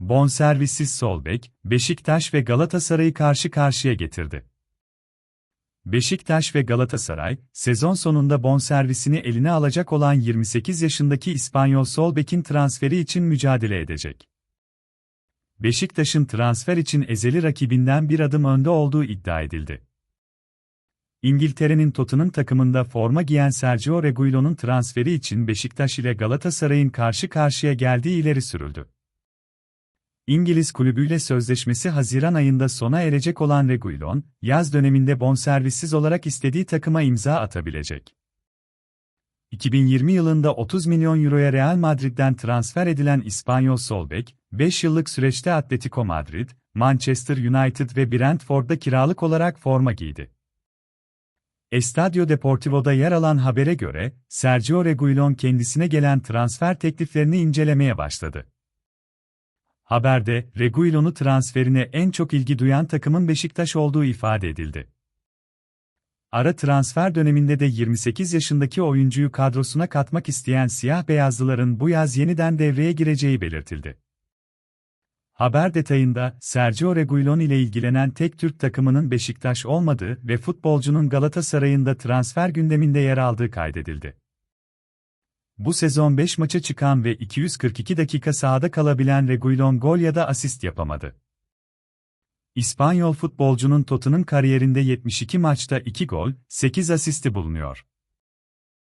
bonservissiz sol bek, Beşiktaş ve Galatasaray'ı karşı karşıya getirdi. Beşiktaş ve Galatasaray, sezon sonunda bonservisini eline alacak olan 28 yaşındaki İspanyol sol bekin transferi için mücadele edecek. Beşiktaş'ın transfer için ezeli rakibinden bir adım önde olduğu iddia edildi. İngiltere'nin Tottenham takımında forma giyen Sergio Reguilon'un transferi için Beşiktaş ile Galatasaray'ın karşı karşıya geldiği ileri sürüldü. İngiliz kulübüyle sözleşmesi Haziran ayında sona erecek olan Reguilon, yaz döneminde bonservissiz olarak istediği takıma imza atabilecek. 2020 yılında 30 milyon euroya Real Madrid'den transfer edilen İspanyol sol bek, 5 yıllık süreçte Atletico Madrid, Manchester United ve Brentford'da kiralık olarak forma giydi. Estadio Deportivo'da yer alan habere göre, Sergio Reguilon kendisine gelen transfer tekliflerini incelemeye başladı. Haberde, Reguilon'u transferine en çok ilgi duyan takımın Beşiktaş olduğu ifade edildi. Ara transfer döneminde de 28 yaşındaki oyuncuyu kadrosuna katmak isteyen siyah beyazlıların bu yaz yeniden devreye gireceği belirtildi. Haber detayında, Sergio Reguilon ile ilgilenen tek Türk takımının Beşiktaş olmadığı ve futbolcunun Galatasaray'ın da transfer gündeminde yer aldığı kaydedildi. Bu sezon 5 maça çıkan ve 242 dakika sahada kalabilen Reguilon gol ya da asist yapamadı. İspanyol futbolcunun Tottenham kariyerinde 72 maçta 2 gol, 8 asisti bulunuyor.